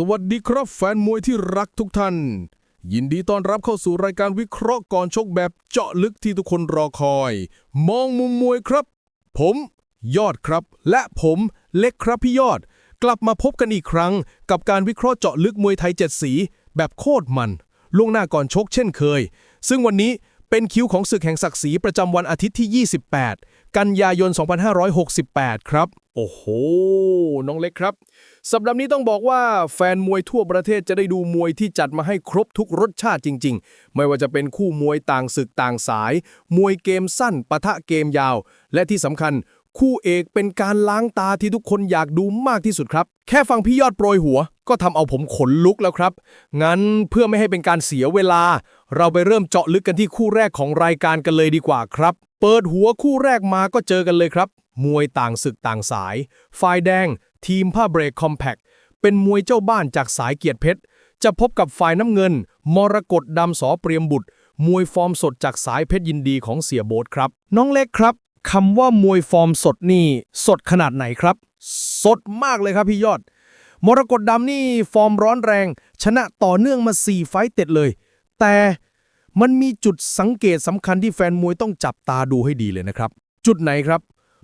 สวัสดีครับแฟนมวยที่รักทุกท่าน ยินดีต้อนรับเข้าสู่รายการวิเคราะห์ก่อนชกแบบเจาะลึกที่ทุกคนรอคอย มองมุมมวยครับ ผมยอดครับ และผมเล็กครับพี่ยอด กลับมาพบกันอีกครั้ง กับการวิเคราะห์เจาะลึกมวยไทยเจ็ดสี แบบโคตรมัน ล่วงหน้าก่อนชกเช่นเคย ซึ่งวันนี้เป็นคิวของศึกแห่งศักดิ์ศรีประจำวันอาทิตย์ที่ 28 กันยายน 2568 ครับ โอ้โห น้องเล็กครับ สัปดาห์นี้ต้องบอกว่าแฟนมวยทั่วประเทศจะได้ดูมวยที่จัดมาให้ครบทุกรสชาติจริง ๆ ไม่ว่าจะเป็นคู่มวยต่างศึกต่างสาย มวยเกมสั้นปะทะเกมยาว และที่สำคัญ คู่เอกเป็นการล้างตาที่ทุกคนอยากดูมากที่สุดครับ แค่ฟังพี่ยอดโปรยหัว ก็ทำเอาผมขนลุกแล้วครับ งั้นเพื่อไม่ให้เป็นการเสียเวลา เราไปเริ่มเจาะลึกกันที่คู่แรกของรายการกันเลยดีกว่าครับ เปิดหัวคู่แรกมาก็เจอกันเลยครับ มวยต่างศึกต่างสาย ฝ่ายแดง ทีมผ้าเบรกคอมแพคเป็นมวยเจ้าบ้านจากสายเกียรติเพชร จะพบกับฝ่ายน้ำเงิน มรกตดำสอเปรียมบุตร มวยฟอร์มสดจากสายเพชรยินดีของเสียโบ๊ทครับ น้องเล็กครับคำว่ามวยฟอร์มสดนี่ สดขนาดไหนครับ สดมากเลยครับพี่ยอด มรกตดำนี่ฟอร์มร้อนแรง ชนะต่อเนื่องมา 4 ไฟต์เต็ดเลย แต่มันมีจุดสังเกตสำคัญที่แฟนมวยต้องจับตาดูให้ดีเลยนะครับ จุดไหนครับ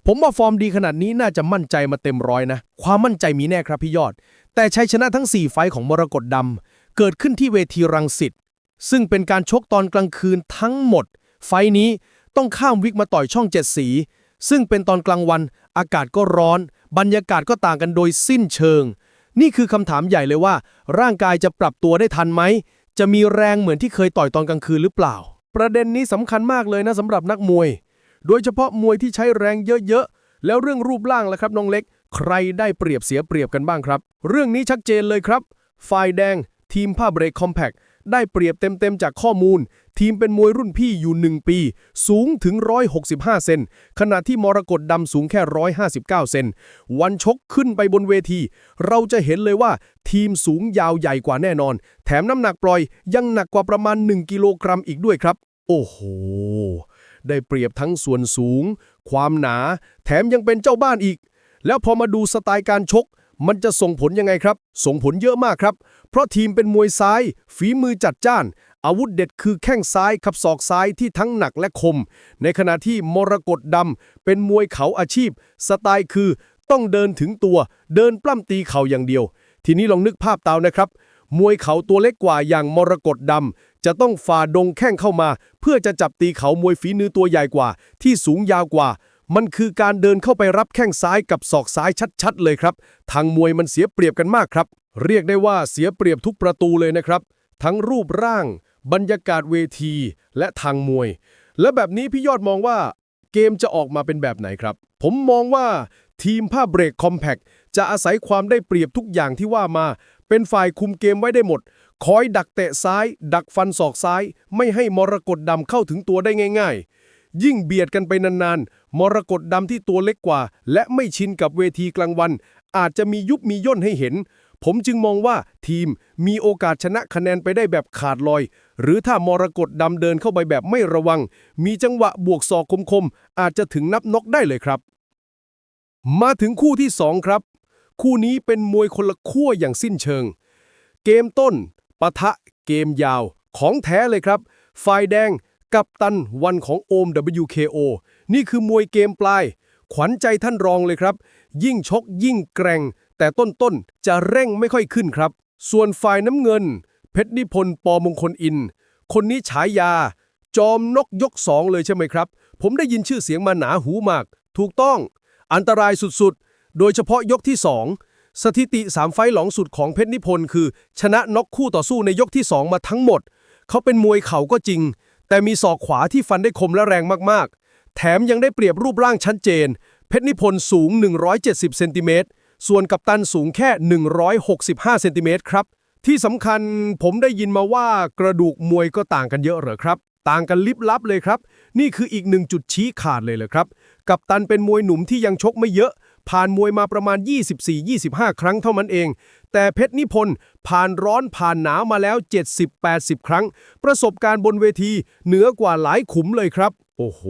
ผมว่าฟอร์มดีขนาดนี้น่าจะมั่นใจมาเต็มร้อยนะ ความมั่นใจมีแน่ครับพี่ยอด แต่ชัยชนะทั้ง 4 ไฟของมรกตดำเกิดขึ้นที่เวทีรังสิตซึ่งเป็นการชกตอนกลางคืนทั้งหมด ไฟนี้ต้องข้ามวิกมาต่อยช่องเจ็ดสี ซึ่งเป็นตอนกลางวัน อากาศก็ร้อน บรรยากาศก็ต่างกันโดยสิ้นเชิง นี่คือคำถามใหญ่เลยว่า ร่างกายจะปรับตัวได้ทันไหม จะมีแรงเหมือนที่เคยต่อยตอนกลางคืนหรือเปล่า ประเด็นนี้สำคัญมากเลยนะสำหรับนักมวย โดยเฉพาะมวยที่ใช้แรงเยอะๆ แล้วเรื่องรูปร่างล่ะครับน้องเล็ก ใครได้เปรียบเสียเปรียบกันบ้างครับ เรื่องนี้ชัดเจนเลยครับ ฝ่ายแดง ทีมผ้าเบรกคอมแพคได้เปรียบเต็มๆจากข้อมูล ทีมเป็นมวยรุ่นพี่อยู่ 1 ปี สูงถึง 165 เซนขณะที่มรกตดำสูงแค่ 159 เซนวันชกขึ้นไปบนเวที เราจะเห็นเลยว่า ทีมสูงยาวใหญ่กว่าแน่นอน แถมน้ำหนักปล่อยยังหนักกว่าประมาณ 1 กิโลกรัมอีกด้วยครับ โอ้โห ได้เปรียบทั้งส่วนสูง ความหนา แถมยังเป็นเจ้าบ้านอีก แล้วพอมาดูสไตล์การชก มันจะส่งผลยังไงครับ ส่งผลเยอะมากครับ เพราะทีมเป็นมวยซ้าย ฝีมือจัดจ้าน อาวุธเด็ดคือแข้งซ้ายขับศอกซ้ายที่ทั้งหนักและคม ในขณะที่มรกตดำเป็นมวยเขาอาชีพ สไตล์คือต้องเดินถึงตัว เดินปล้ำตีเข่าอย่างเดียว ทีนี้ลองนึกภาพตามนะครับ มวยเขาตัวเล็กกว่าอย่างมรกตดำ จะต้องฝ่าดงแข้งเข้ามา เพื่อจะจับตีเขามวยฝีมือตัวใหญ่กว่า ที่สูงยาวกว่า มันคือการเดินเข้าไปรับแข้งซ้ายกับศอกซ้ายชัดๆ เลยครับ ทางมวยมันเสียเปรียบกันมากครับ เรียกได้ว่าเสียเปรียบทุกประตูเลยนะครับ ทั้งรูปร่าง บรรยากาศเวที และทางมวย และแบบนี้พี่ยอดมองว่าเกมจะออกมาเป็นแบบไหนครับ ผมมองว่าทีมผ้าเบรกคอมแพคจะอาศัยความได้เปรียบทุกอย่างที่ว่ามา เป็นฝ่ายคุมเกมไว้ได้หมด คอยดักเตะซ้าย ดักฟันศอกซ้าย ไม่ให้มรกตดำเข้าถึงตัวได้ง่าย ๆ ยิ่งเบียดกันไปนานๆ มรกตดำที่ตัวเล็กกว่า และไม่ชินกับเวทีกลางวัน อาจจะมียุบมีย่นให้เห็น ผมจึงมองว่าทีมมีโอกาสชนะคะแนนไปได้แบบขาดลอย หรือถ้ามรกตดำเดินเข้าไปแบบไม่ระวัง มีจังหวะบวกศอกคมๆอาจจะถึงนับนกได้เลยครับ มาถึงคู่ที่ 2 ครับ คู่นี้เป็นมวยคนละขั้วอย่างสิ้นเชิง เกมต้นปะทะเกมยาวของแท้เลยครับ ฝ่ายแดงกับตันวันของโอม WKO นี่คือมวยเกมปลาย ขวัญใจท่านรองเลยครับ ยิ่งชกยิ่งแกร่ง แต่ต้นๆ จะเร่งไม่ค่อยขึ้นครับ ส่วนฝ่ายน้ำเงิน เพชรนิพนธ์ปอมงคลอิน คนนี้ฉายา จอมนกยกสองเลยใช่ไหมครับ ผมได้ยินชื่อเสียงมาหนาหูมาก ถูกต้อง อันตรายสุดๆ โดยเฉพาะยกที่ 2 สถิติ 3 ไฟหลองสุดของเพชรนิพนธ์คือ ชนะน็อกคู่ต่อสู้ในยกที่ 2 มาทั้งหมด เขาเป็นมวยเข่าก็จริง แต่มีศอกขวาที่ฟันได้คมและแรงมากๆ แถมยังได้เปรียบรูปร่างชัดเจน เพชรนิพนธ์สูง 170 เซนติเมตร ส่วนกัปตันสูงแค่ 165 เซนติเมตรครับ ที่สำคัญผมได้ยินมาว่ากระดูกมวยก็ต่างกันเยอะเหรอครับต่างกันลิบลับเลยครับ นี่คืออีกหนึ่งจุดชี้ขาดเลยเลยครับ กัปตันเป็นมวยหนุ่มที่ยังชกไม่เยอะ ผ่านมวยมาประมาณ 24-25 ครั้งเท่านั้นเอง แต่เพชรนิพนธ์ผ่านร้อนผ่านหนาวมาแล้ว 70-80 ครั้ง ประสบการณ์บนเวที เหนือกว่าหลายขุมเลยครับ โอ้โห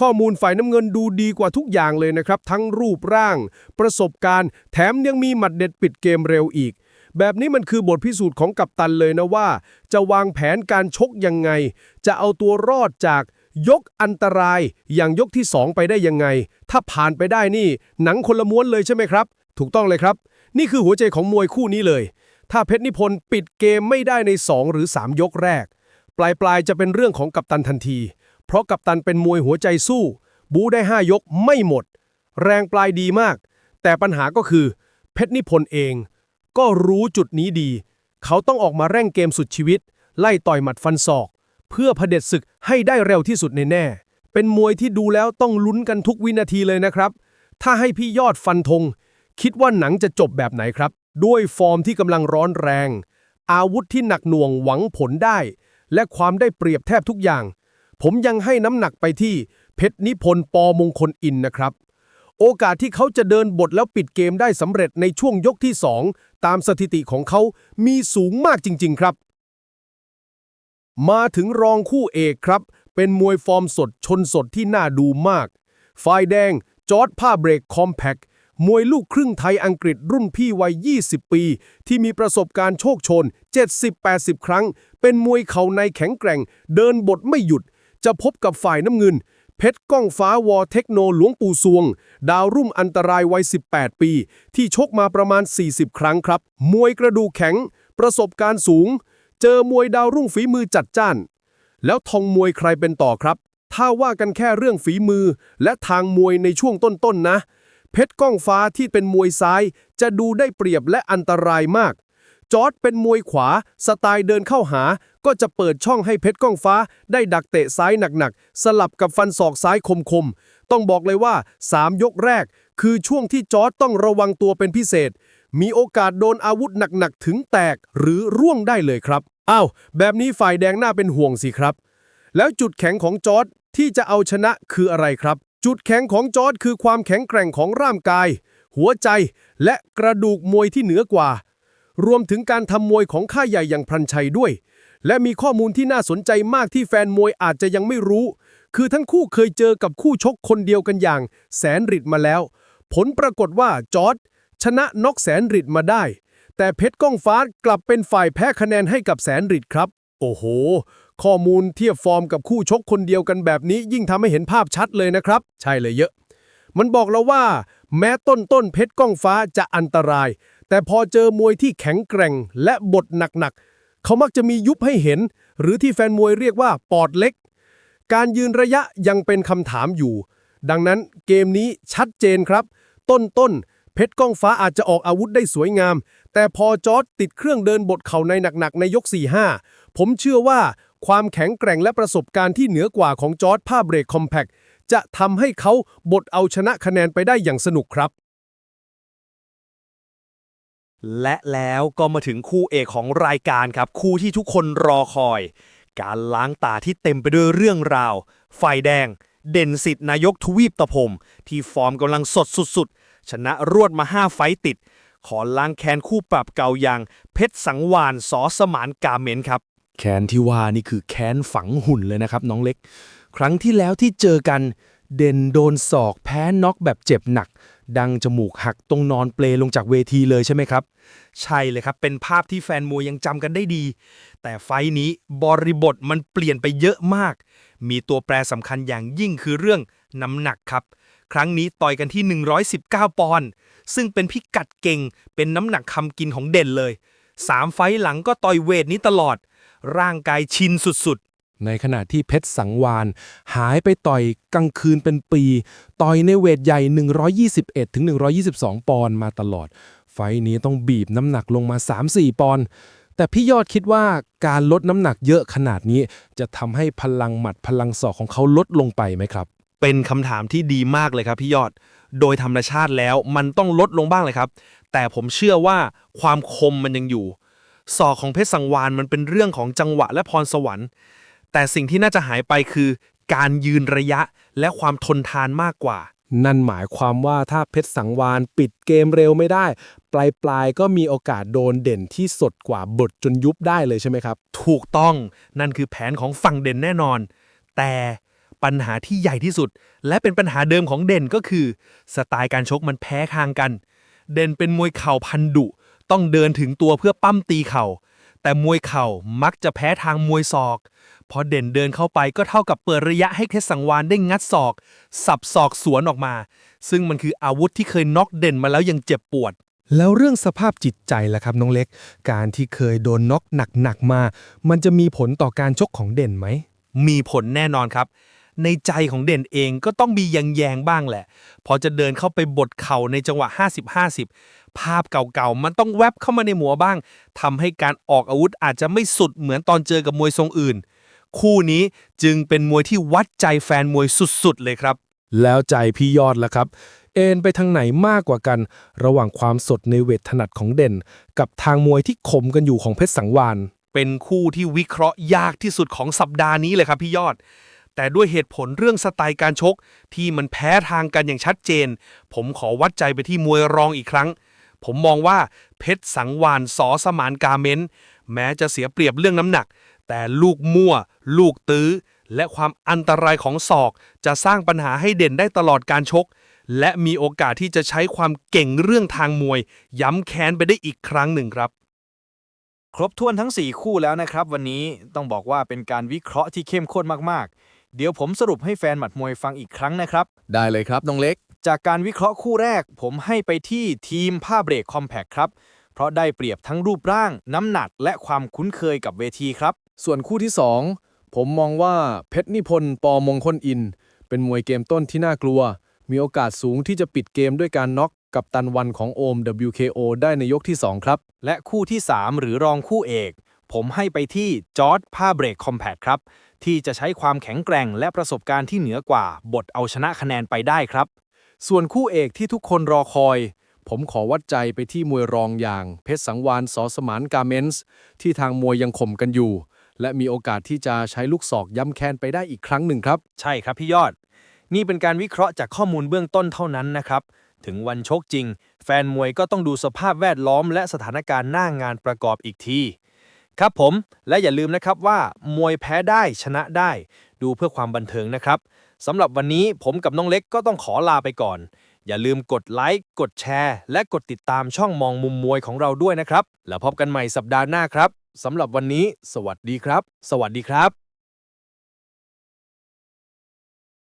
ข้อมูลฝ่ายน้ำเงินดูดีกว่าทุกอย่างเลยนะครับ ทั้งรูปร่าง ประสบการณ์ แถมยังมีหมัดเด็ดปิดเกมเร็วอีกแบบนี้มันคือบทพิสูจน์ของกัปตันเลยนะว่า จะวางแผนการชกยังไง จะเอาตัวรอดจาก ยกอันตรายอย่างยกที่ 2 ไปได้ยังไง ถ้าผ่านไปได้นี่ หนังคนละม้วนเลยใช่ไหมครับ ถูกต้องเลยครับ นี่คือหัวใจของมวยคู่นี้เลย ถ้าเพชรนิพนธ์ปิดเกมไม่ได้ใน 2 หรือ 3 ยกแรก ปลายปลายๆจะเป็นเรื่องของกัปตันทันที เพราะกัปตันเป็นมวยหัวใจสู้ บูได้ 5 ยกไม่หมด แรงปลายดีมาก แต่ปัญหาก็คือ เพชรนิพนธ์เอง ก็รู้จุดนี้ดี เขาต้องออกมาเร่งเกมสุดชีวิต ไล่ต่อยหมัดฟันศอก เพื่อเผด็จศึกให้ได้เร็วที่สุดในแน่ เป็นมวยที่ดูแล้วต้องลุ้นกันทุกวินาทีเลยนะครับ ถ้าให้พี่ยอดฟันธงคิดว่าหนังจะจบแบบไหนครับ ด้วยฟอร์มที่กำลังร้อนแรง อาวุธที่หนักหน่วงหวังผลได้ และความได้เปรียบแทบทุกอย่าง ผมยังให้น้ำหนักไปที่เพชรนิพนธ์ปอมงคลอินนะครับ โอกาสที่เขาจะเดินบทแล้วปิดเกมได้สำเร็จในช่วงยกที่ 2 ตามสถิติของเขามีสูงมากจริง ๆ ครับ มาถึงรองคู่เอกครับ เป็นมวยฟอร์มสดชนสดที่น่าดูมาก ฝ่ายแดง จอร์ดผ้าเบรกคอมแพคมวยลูกครึ่งไทยอังกฤษรุ่นพี่วัย 20 ปี ที่มีประสบการณ์โชคชน 70-80 ครั้ง เป็นมวยเข่าในแข็งแกร่ง เดินบทไม่หยุด จะพบกับฝ่ายน้ำเงิน เพชรก้องฟ้าวอเทคโนหลวงปู่สวง ดาวรุ่มอันตรายวัย 18 ปี ที่ชกมาประมาณ 40 ครั้งครับ มวยกระดูกแข็ง ประสบการณ์สูง เจอมวยดาวรุ่งฝีมือจัดจ้าน แล้วทองมวยใครเป็นต่อครับ ถ้าว่ากันแค่เรื่องฝีมือ และทางมวยในช่วงต้นๆนะ เพชรก้องฟ้าที่เป็นมวยซ้าย จะดูได้เปรียบและอันตรายมาก จอร์ดเป็นมวยขวา สไตล์เดินเข้าหา ก็จะเปิดช่องให้เพชรก้องฟ้า ได้ดักเตะซ้ายหนักๆ สลับกับฟันศอกซ้ายคมๆ ต้องบอกเลยว่า 3 ยกแรก คือช่วงที่จอร์ดต้องระวังตัวเป็นพิเศษมีโอกาสโดนอาวุธหนัก ๆ ถึงแตกหรือร่วงได้เลยครับ อ้าว แบบนี้ฝ่ายแดงน่าเป็นห่วงสิครับ แล้วจุดแข็งของจอร์ดที่จะเอาชนะคืออะไรครับ จุดแข็งของจอร์ดคือความแข็งแกร่งของร่างกาย หัวใจ และกระดูกมวยที่เหนือกว่า รวมถึงการทำมวยของค่ายใหญ่อย่างพรันชัยด้วย และมีข้อมูลที่น่าสนใจมากที่แฟนมวยอาจจะยังไม่รู้ คือทั้งคู่เคยเจอกับคู่ชกคนเดียวกันอย่าง แสนริดมาแล้ว ผลปรากฏว่าจอร์ดชนะน็อกแสนริดมาได้ แต่เพชรก้องฟ้ากลับเป็นฝ่ายแพ้คะแนนให้กับแสนริดครับ โอ้โห ข้อมูลเทียบฟอร์มกับคู่ชกคนเดียวกันแบบนี้ยิ่งทำให้เห็นภาพชัดเลยนะครับ ใช่เลยเยอะ มันบอกเราว่า แม้ต้นต้นเพชรก้องฟ้าจะอันตราย แต่พอเจอมวยที่แข็งแกร่งและบทหนักๆ เขามักจะมียุบให้เห็น หรือที่แฟนมวยเรียกว่าปอดเล็ก การยืนระยะยังเป็นคำถามอยู่ ดังนั้นเกมนี้ชัดเจนครับ ต้นต้น เพชรก้องฟ้าอาจจะออกอาวุธได้สวยงาม แต่พอจอร์ดติดเครื่องเดินบทเข่าในหนักๆในยก 4-5 ผมเชื่อว่าความแข็งแกร่งและประสบการณ์ที่เหนือกว่าของจอร์ดผ้าเบรกคอมแพคจะทำให้เขาบทเอาชนะคะแนนไปได้อย่างสนุกครับ และแล้วก็มาถึงคู่เอกของรายการครับ คู่ที่ทุกคนรอคอย การล้างตาที่เต็มไปด้วยเรื่องราวฝ่ายแดง เด่นสิทธิ์นายกทวีปตะพมที่ฟอร์มกำลังสดสุดๆ ชนะรวดมา 5 ไฟติด ขอล้างแค้นคู่ปรับเก่าอย่าง เพชรสังวานสอสมานกาเมนครับ แค้นที่ว่านี่คือแค้นฝังหุ่นเลยนะครับน้องเล็ก ครั้งที่แล้วที่เจอกันเด่นโดนศอกแพ้น็อกแบบเจ็บหนัก ดังจมูกหักตรงนอนเปลลงจากเวทีเลยใช่ไหมครับ ใช่เลยครับ เป็นภาพที่แฟนมวยยังจำกันได้ดี แต่ไฟนี้บริบทมันเปลี่ยนไปเยอะมาก มีตัวแปรสำคัญอย่างยิ่งคือเรื่องน้ำหนักครับ ครั้งนี้ต่อยกันที่ 119 ปอนด์ซึ่งเป็นพิกัดเก่งเป็นน้ำหนักคำกินของเด่นเลยสามไฟท์หลังก็ต่อยเวทนี้ตลอด ร่างกายชินสุดๆ ในขณะที่เพชรสังวาน หายไปต่อยกลางคืนเป็นปี ต่อยในเวทใหญ่ 121-122 ปอนด์มาตลอด ไฟท์นี้ต้องบีบน้ำหนักลงมา 3-4 ปอนด์แต่พี่ยอดคิดว่าการลดน้ำหนักเยอะขนาดนี้ จะทำให้พลังหมัดพลังศอกของเขาลดลงไปไหมครับ เป็นคำถามที่ดีมากเลยครับพี่ยอด โดยธรรมชาติแล้วมันต้องลดลงบ้างเลยครับ แต่ผมเชื่อว่าความคมมันยังอยู่ ศอกของเพชรสังวานมันเป็นเรื่องของจังหวะและพรสวรรค์ แต่สิ่งที่น่าจะหายไปคือ การยืนระยะและความทนทานมากกว่า นั่นหมายความว่าถ้าเพชรสังวานปิดเกมเร็วไม่ได้ ปลายปลายๆก็มีโอกาสโดนเด่นที่สดกว่าบทจนยุบได้เลยใช่ไหมครับ ถูกต้องนั่นคือแผนของฝั่งเด่นแน่นอน แต่ ปัญหาที่ใหญ่ที่สุด และเป็นปัญหาเดิมของเด่นก็คือ สไตล์การชกมันแพ้ทางกัน เด่นเป็นมวยเข่าพันดุต้องเดินถึงตัวเพื่อปั้มตีเข่า แต่มวยเข่ามักจะแพ้ทางมวยศอก พอเด่นเดินเข้าไปก็เท่ากับเปิดระยะให้เพชรสังวานได้งัดศอก สับศอกสวนออกมา ซึ่งมันคืออาวุธที่เคยน็อกเด่นมาแล้วยังเจ็บปวด แล้วเรื่องสภาพจิตใจล่ะครับน้องเล็ก การที่เคยโดนน็อกหนักๆมา มันจะมีผลต่อการชกของเด่นไหม มีผลแน่นอนครับ ในใจของเด่นเองก็ต้องมีแยงๆบ้างแหละ พอจะเดินเข้าไปบดเข่าในจังหวะ 50-50 ภาพเก่าๆ มันต้องแวบเข้ามาในหัวบ้างทำให้การออกอาวุธอาจจะไม่สุดเหมือนตอนเจอกับมวยทรงอื่น คู่นี้จึงเป็นมวยที่วัดใจแฟนมวยสุดๆเลยครับ แล้วใจพี่ยอดล่ะครับ เอ็นไปทางไหนมากกว่ากัน ระหว่างความสดในเวทถนัดของเด่น กับทางมวยที่คมกันอยู่ของเพชรสังวานเป็นคู่ที่วิเคราะห์ยากที่สุดของสัปดาห์นี้เลยครับพี่ยอด แต่ด้วยเหตุผลเรื่องสไตล์การชก ที่มันแพ้ทางกันอย่างชัดเจน ผมขอวัดใจไปที่มวยรองอีกครั้ง ผมมองว่าเพชรสังวานสอสมานกาเมนแม้จะเสียเปรียบเรื่องน้ำหนัก แต่ลูกมั่ว ลูกตื้อ และความอันตรายของศอก จะสร้างปัญหาให้เด่นได้ตลอดการชก และมีโอกาสที่จะใช้ความเก่งเรื่องทางมวย ย้ำแค้นไปได้อีกครั้งหนึ่งครับครบถ้วนทั้ง 4 คู่แล้วนะครับ วันนี้ต้องบอกว่าเป็นการวิเคราะห์ที่เข้มข้นมาก เดี๋ยวผมสรุปให้แฟนหมัดมวยฟังอีกครั้งนะครับ ได้เลยครับน้องเล็ก จากการวิเคราะห์คู่แรก ผมให้ไปที่ทีมผ้าเบรกคอมแพคครับ เพราะได้เปรียบทั้งรูปร่าง น้ำหนักและความคุ้นเคยกับเวทีครับ ส่วนคู่ที่ 2 ผมมองว่าเพชรนิพนธ์ปอมงคลอิน เป็นมวยเกมต้นที่น่ากลัว มีโอกาสสูงที่จะปิดเกมด้วยการน็อกกับตันวันของโอม WKO ได้ในยกที่ 2 ครับ และคู่ที่ 3 หรือรองคู่เอก ผมให้ไปที่จอร์ดผ้าเบรกคอมแพคครับ ที่จะใช้ความแข็งแกร่งและประสบการณ์ที่เหนือกว่า บทเอาชนะคะแนนไปได้ครับ ส่วนคู่เอกที่ทุกคนรอคอย ผมขอวัดใจไปที่มวยรองอย่าง เพชรสังวานสอสมานกาเมนส์ที่ทางมวยยังข่มกันอยู่ และมีโอกาสที่จะใช้ลูกศอกย้ำแค้นไปได้อีกครั้งหนึ่งครับ ใช่ครับพี่ยอด นี่เป็นการวิเคราะห์จากข้อมูลเบื้องต้นเท่านั้นนะครับถึงวันชกจริง แฟนมวยก็ต้องดูสภาพแวดล้อมและสถานการณ์หน้างานประกอบอีกที ครับผมและอย่าลืมนะครับว่ามวยแพ้ได้ชนะได้ ดูเพื่อความบันเทิงนะครับสำหรับวันนี้ผมกับน้องเล็กก็ต้องขอลาไปก่อน อย่าลืมกดไลค์กดแชร์ และกดติดตามช่องมองมุมมวยของเราด้วยนะครับ แล้วพบกันใหม่สัปดาห์หน้าครับสำหรับวันนี้ สวัสดีครับ สวัสดีครับ